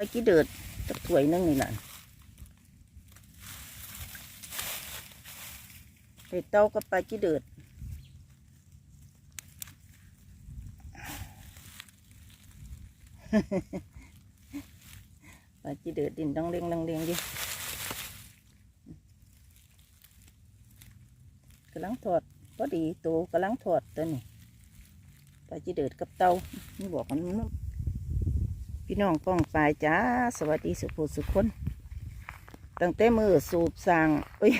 ไปกี่เดือดจักถ้วยหนึงนี่แหละเห็ดเต้ากับปกี่เดือดปลาจีเดือดดินดังเลียงดังเลียงดิกำลังถอดพอดีตัวกำลังถอดตัวนี้ปลาจีเดือดกับเตานี่บอกมัน พี่น้องป้องปลายจ้า สวัสดีสุภูสุขคนตั้งแต่มือสูบสางเอ้ย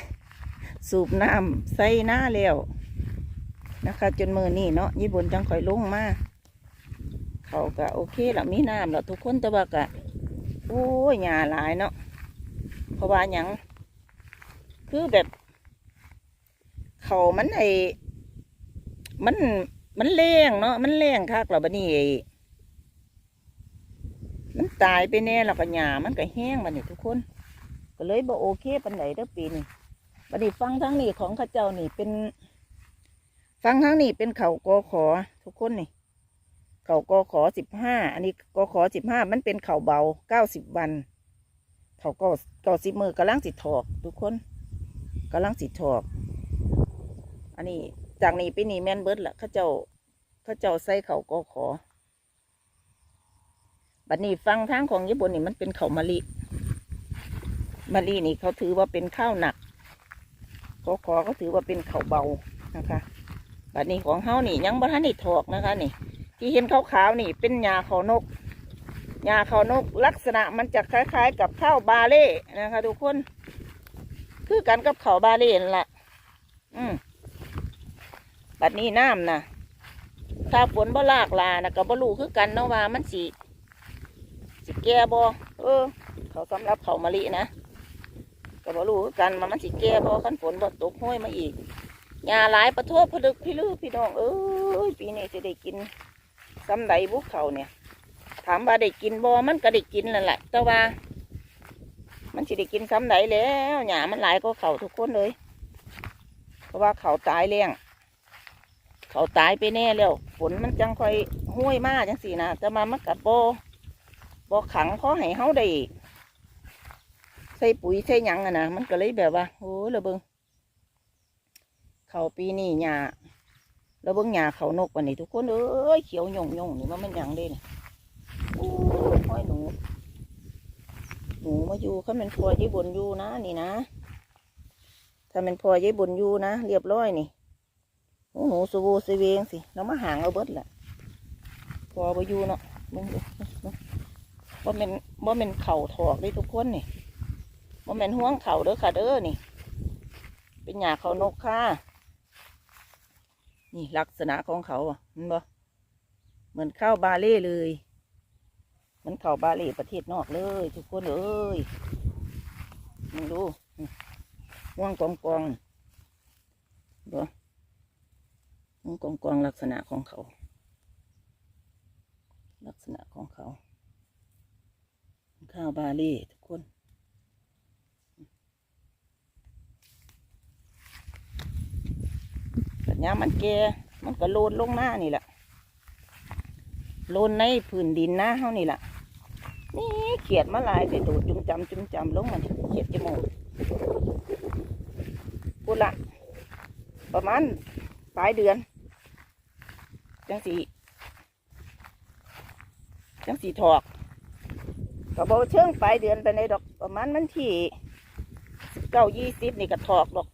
สูบน้ำใส่หน้าแล้วนะคะ จนมือนี่เนาะญี่ปุ่นจังคอยลงมาเขาก็โอเคละมีน้ำแล้วทุกคนแต่ว่ากะโอ้ยหญ้าหลายเนาะเพราะว่าหยังคือแบบ เขามันไอมันมันแรงเนาะมันแรงคักแล้วบัดนี้ ตายไปแน่แล้วก็หญ้ามันก็แห้งบัดนี้ทุกคน ก็เลยบ่โอเคปานใดเด้อปีนี้บัดนี้ฟังทางนี้ของข้าเจ้านี่เป็น ฟังทางนี้เป็นเขากอขอทุกคนนี่เขากอขอสิบห้าอันนี้กอขอสิบห้ามันเป็นเขาเบาเก้าสิบวันเขาก็เก้าสิบมือกำลังสิถอก ทุกคนกำลังสิถอก อันนี้จากนี้ไปนี่แม่นเบิดละข้าเจ้าข้าเจ้าใส่เขากอขอ บัดนี้ฟังทางของญี่ปุ่นนี่มันเป็นเขามะลิมะลินี่เขาถือว่าเป็นข้าวหนักกอขอเขาถือว่าเป็นเขาเบานะคะบัดนี้ของเฮานี่ยังบ่ทันได้ถอกนะคะนี่ ที่เห็นขาวๆนี่ เป็นหญ้าเขานกหญ้าเขานกลักษณะมันจะคล้าย ๆ กับข้าวบาเล่นะคะทุกคน คือกันกับข้าวบาเล่นั่นแหละอืมบัดนี้น้ำนะถ้าฝนบ่ลากลานะก็บ่รู้คือกันเนาะว่ามันสิ สิแก่บ่เออ เขาสำหรับเขามะลินะก็บ่รู้กันว่ามันสิแก่บ่คันฝนบ่ตกห้อยมาอีกหญ้าหลายประโทษผลึกพี่ลือพี่น้องเอ้ยปีนี้จะได้กินซ้ำใดบุกเขาเนี่ย ถามว่าได้กินบ่มันก็ได้กินนั่นแหละแต่ว่า มันสิได้กินซ้ำใดแล้วหญ้ามันหลายก็เขาทุกคนเลย เพราะว่าเขาตายเลี้ยงเขาตายไปแน่แล้ว ฝนมันจังค่อยห้วยมากจังสี่นะแต่มามันกัดบ่ บ่ขังเพราให้เฮาได้ใส่ปุ๋ยใส่หยังอะนะมันก็เลยแบบว่าโอ้ระเบิงเขาปีนี้หญ้าแล้วเบิงหญ้าเขานกวันนี้ทุกคนเอ้ยเขียวหย่งหย่งนี่ว่ามันหยังเด้เนี่ยโอ้ยห้อยหนูหนูมาอยู่เขาเป็นพอยี่บนอยู่นะนี่นะ ถ้าเป็นพอยี่บนอยู่นะเรียบร้อยนี่หนูหนูสวูสเวงสิเรามาหางเอาเบิดแหละพอไปอยู่เนาะเบิ่งดู บ่เป็นบ่เป็นเข่าถอกเลยทุกคนนี่บ่เป็นห่วงเข่าเด้อค่ะเด้อนี่ เป็นหญ้าเขานกค่ะ นี่ลักษณะของเขาอะมันบ่เหมือนข้าวบาเล่เลยเหมันข้าวบาเล่ประเทศนอกเลย ทุกคนเอ้ยมึงดูห่วงกองกองบ่ห่วงกองกองลักษณะของเขา ลักษณะของเขา ข้าวบาเล่ทุกคน สัญญามันแก่มันก็โลนลงหน้านี่แหละโลนในพื้นดินหน้าเฮานี่แหละนี่เขียดมาหลายแต่ตัวจุ่มจำจุ่มจำลงมันเขียดจมูกพูดละประมาณปลายเดือน จังสีจังสีถอก ก็บอกเชิงปลายเดือนไปในดอกประมาณมันที่เก้ายี่สิบนี่ก็ถอกดอก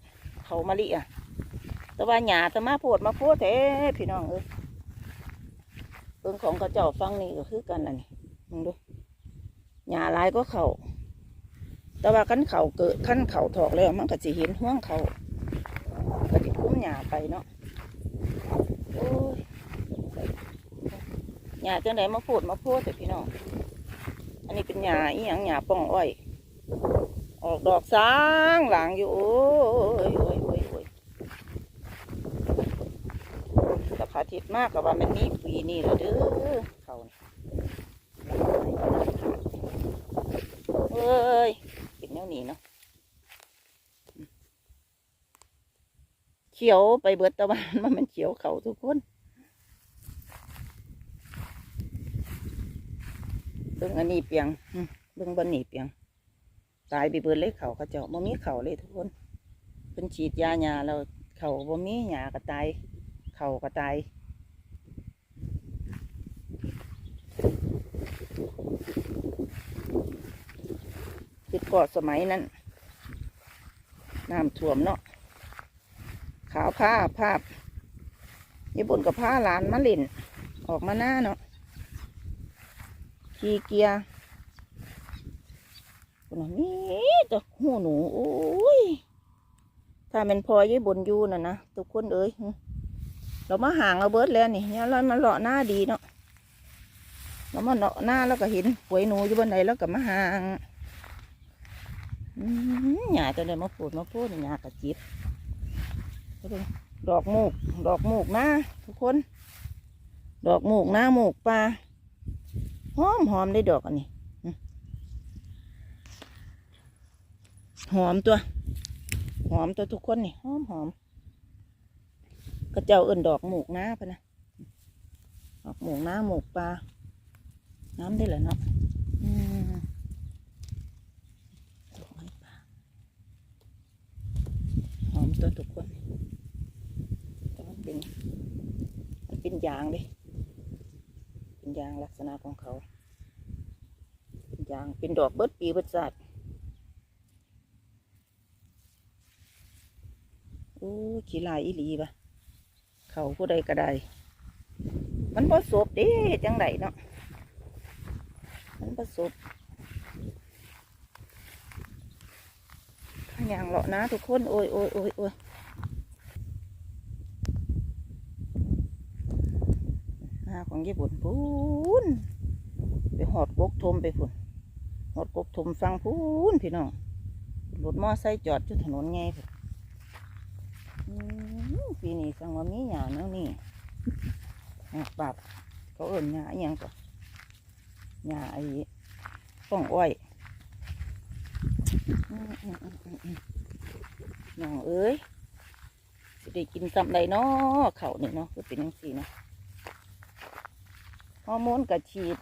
เขามะลิอะ แต่ว่าหยาแต่มาโพดมาโพดแท้พี่น้องเอ้ยเบิ่งของกระเจ้าฟังนี่ก็คือกันนั่นมึงดูหยาลายก็เขาแต่ว่าขั้นเขาเกิดขั้นเขาถอกแล้วมันก็สิเห็นห่วงเขาก็สิคุ้มหยาไปเนาะโอ้ยหยาจังไดมาโพดมาโพดแต่พี่น้อง นนี้เป็นหยาอีหยังหยาป้องอ้อยออกดอกสางหลังอยู่โอ้ยโอ้ยโอ้ยโอ้ยสะพาทิตมากกับว่ามันมีปีนี่ละเด้อเขานี่เอ้ยเป็นแนวนี้เนาะเขียวไปเบิดตะวันมันมันเขียวเขาทุกคน เอ บิ่งอันนี้เปียงเบิ่งบนนี่เปียง ตายไปเบิดเลยเขาเขาเจ้าบ่มีเขาเลยทุกคนเป็นฉีดยาหญ้าแล้วเขาบ่มีหญ้าก็ตายเขาก็ตายคิดก็สมัยนั้นน้ำท่วมเนาะขาวผ้าภาพญี่ปุ่นกับผ้าหลานมาเล่นออกมาหน้าเนาะ ขี่เกียร์นี่ตัวหูหนูโอ้ยถ้าเป็นพอญี่ปุ่นยูน่ะนะทุกคนเอ้ยเรามาห่างเราเบิร์ดแล้วนี่เนี่ยเรามาเลาะหน้าดีเนาะเรามาเลาะหน้าแล้วก็เห็นหวยหนูอยู่บนไหนแล้วก็มาห่างอืมหญ้าจะได้มาปูดมาพูดหญ้ากระจิบดอกมูก ดอกมูกนะทุกคน ดอกมูกหนะมูกปลา หอมหอมได้ดอกอันนี้หอมตัว หอมตัวทุกคนนี่หอมหอมกระเจ้าเอื่นดอกหมูกนะพะนะดอกหมูกนะหมูกปลาน้ำได้เหรอเนาะหอมตัวทุกคนแต่มันเป็นมันเป็นยางเป็น ยางลักษณะของเขายางเป็นดอกเบิดปีเบิดศาสตร์โอ้ขี้ลายอีหลีปะเขาผู้ใดก็ได้มันผสบเด้จังไดเนาะมันผสบข้างอย่างเลาะนะทุกคน โอ้ยโอ้ยโอ้ยโอ้ยหน้า ของญี่ปุ่นพูนไปหอดกกทมไปพุ่นหอดกกทมฟังพูนพี่น้องรถมอไซค์จอดอยู่ถนนไงพุ่นปีนี้สังว่ามีหยาแนวนี่หาปรับเขาเอิ่นหยาอหยังก่อนหยาไอ้ป้องอ้อยน้องเอ้ยสิได้กินซ้ำใดเนาะเขานี่เนาะคือเป็นจังสี่เนาะ ฮอร์โมนกระฉีด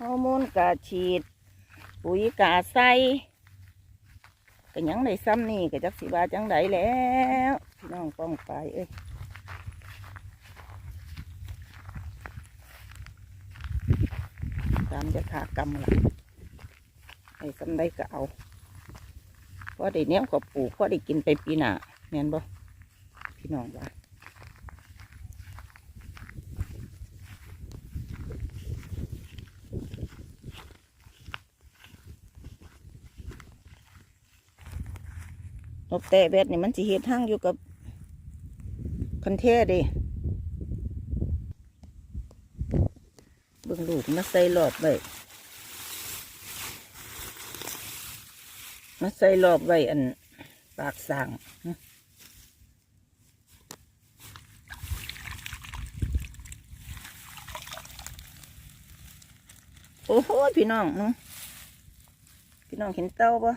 ฮอร์โมนกาฉีด ปุ๋ยกาใส่ก็ยังได้ซ้ำนี่ก็จักสิบาจังไดแล้วพี่น้องป้องไปเอ้ยตามจะขากรรมละไอ้ซ้ำได้ก็เอาเพราะได้เนี้ยก็ปลูกเพราะได้กินไปปีหน้าแม่นบ่พี่น้องว่า นกแต่เบ็ดนี่มันสิเฮ็ดทางอยู่กับคันเทเดิเบิ่งลูกมาใส่หลอดไว้มาใส่หลอดไว้อันปากสางโอ้โหพี่น้องหึพี่น้องเห็นเต้าปะ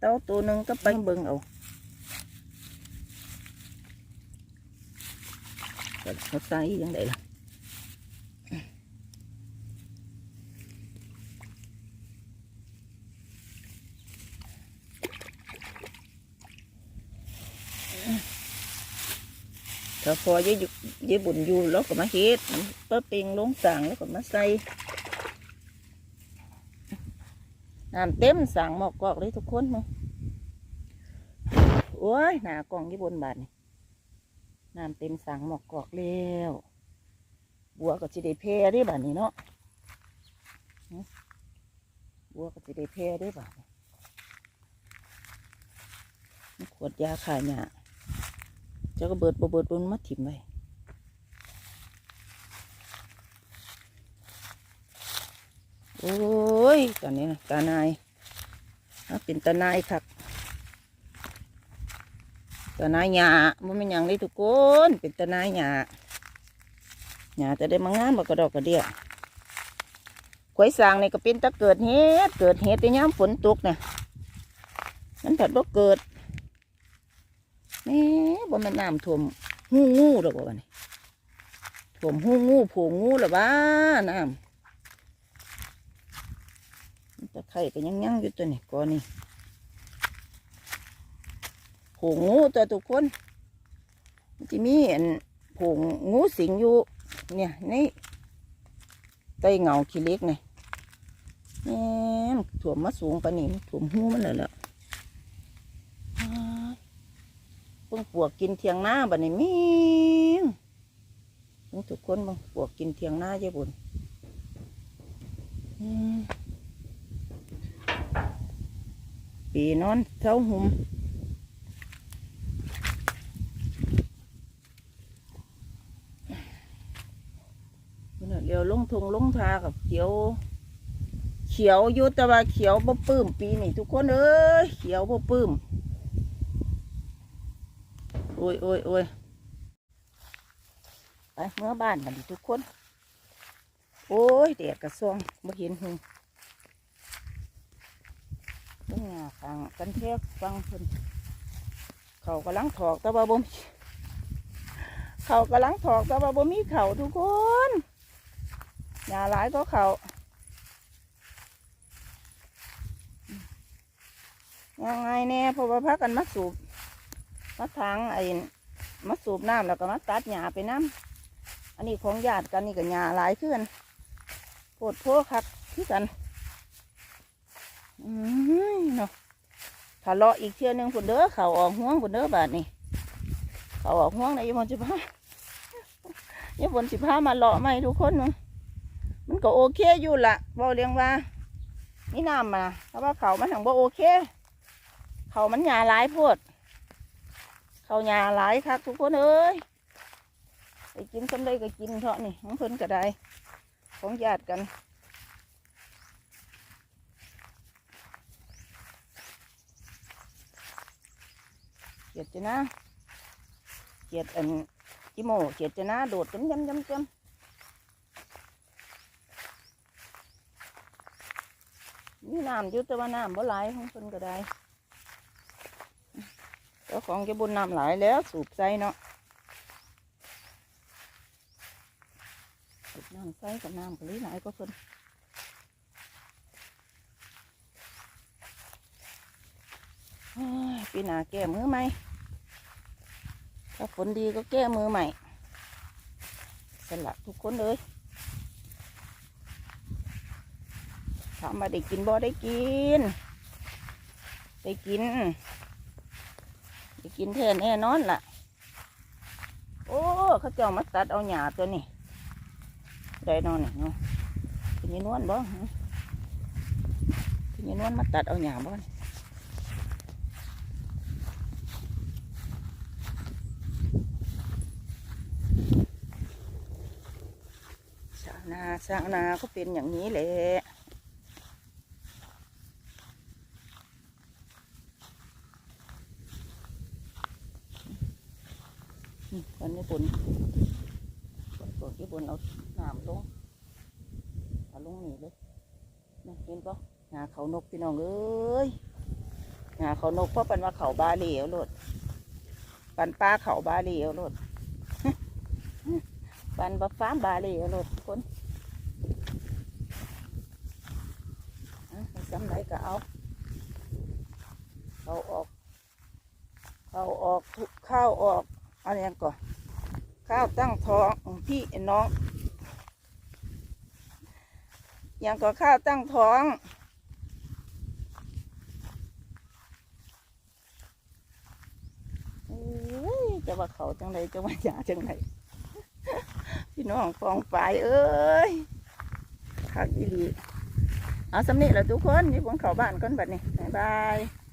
เต้าตัวหนึ่งก็ไปเบิ่งเอาเขาใส่ยังไงล่ะถ้าพอเยอะเยอะบุญอยู่แล้วก็มาเฮ็ดเปิ้ลปิงลงสั่งแล้วก็มาใส่ น้ำเต็มสั่งหมอกกอกเลยทุกคนมึงโอ้ยหนากล่องยี่บนบาทนี่น้ำเต็มสั่งหมอกกอกแล้วบัวก็จะได้เพได้บาทนี้เนาะบัวก็จะได้เพได้บาทนี้ขวดยาขายหยเจ้าก็เบิดบ่เบิดบนมาถิ่มไว้ โอ้ย ตอนนี้นะตานายเป็นตานายครับตะนายหยามันเป็นอย่างนี้ทุกคน เป็นตะนายหยาหยาจะได้มางามบกระดอกกระเดียขวายสางนี่ก็เป็นตะเกิดเฮ็ดเกิดเฮ็ดในยามฝนตกเนี่ยมันผัดบ่เกิดแม่บ่แมันน้ำท่วมงูงูดอกว่านี่ถ่วมหูงูผงงูหรือบ้าน้ำะไคร่ก็ยังยังอยู่ตัวนี้ก่อนนี่ผงงูตัวทุกคนจะมีอันผงงูสิงอยู่ เนี่ยในใต้เงาขี้เล็กนี่แหมถ่วมมาสูงปานนี้มันถ่วมหูมันเลยและอ้ายเพิ่งปวกกินเทียงหน้าบัดนี้มีเพิ่งทุกคนเบังปวกกินเทียงหน้าเจ้าบุญอืม ปีนอนเท้าหุมพุ่นน่ะเลี้ยวลงทงลงทากับเขียว เขียวยู่แต่ว่าเขียวบ่ปื้มปีนี้ทุกคนเอ้ยเขียวบ่ปื้มโอ้ยโอ้ยโอ้ยไปเมื่อบ้านกันทุกคน โอ้ยแดดกระซองบ่เห็นหง เบิ่งหน้าฟังกันแทกฟังเพิ่นเขากำลังถอกต่ว่าบ่มีเขากำลังถอกต่ว่าบ่มีเขาทุกคนหญ้าหลายก็เขายังไงแน่เพราะว่าพักกันมาสูบมาทางไอ้มาสูบน้ำแล้วก็มาตัดหญ้าไปน้ำอันนี้ของญาติกันนี่ก็หญ้าหลายขึ้นโพดโพคักคือกัน อืมเนาะถ้าเลาะอีกเที่ยวหนึงผุนเด้อเขาออกห่วงผุนเด้อบาดนี่เขาออกห่วงในยี่มนสิบห้ายี่มนสิบห้ามาเลาะไหมทุกคนเนาะมันก็โอเคอยู่ละบอเรียงว่านี่น้ำมาเพราะว่าเขามันถึงบ่โอเค เขามันหยาหลายโพดเขาหยาหลายคักทุกคนเอ้ยไปกินสำเร็จก็กินเถอะนี่ของเพิ่นก็ได้ของญาติกัน เกียดจะนะเกียดอันจิโมเกียดจะนะโดดจำจำจำจำนี่น้ำอยู่แต่ว่าน้ำบ่หลของเพิ่นก็ได้เจ้าของจะบุญน้ำไหลแล้วสูบใส่เนาะสูบน้ำใส่กับน้ำกะลิหลก็เพิ่นปีหน้าแก้มือใหม ถ้าฝนดีก็แก้มือใหม่ สละทุกคนเลยถามมาได้กินบ่ได้กิน ได้กินไปกินแทนแน่นอนล่ะ โอ้เขาเจ้ามาตัดเอาหญ้าตัวนี้ได้นอนนี่เนาะเป็นยันวนบ่เป็นยันวนมาตัดเอาหญ้าบ่ นาวนาชาวนาก็เป็นอย่างนี้แหละนี่ตอนนี้บนบนตัวที่บนเอาน้ำลงเอาลงนี่เลยนี่เห็นปะหาเขานกพี่น้องเอ้ยหาเขานกเพราะป็นว่าเขาบาเหลียวโลดปันปลาเขาบาเหลียวโลดปันบะฟ้าบาเหลียวโลดคนอะเอาจำไรก็เอา เขาออก เขาออกทุกข้าวออกเอาอย่างก่อนข้าวตั้งท้องพี่น้องอย่างก่อนข้าวตั้งท้องเอ้ยจะว่าเขาจังไรจะว่าหยาจังไรพี่น้องฟองไปเอ้ยคักอีหลี เอาสำนีแล้วทุกคนนี่ผมเข้าบ้านก่อนบัดนี้บ๊ายบาย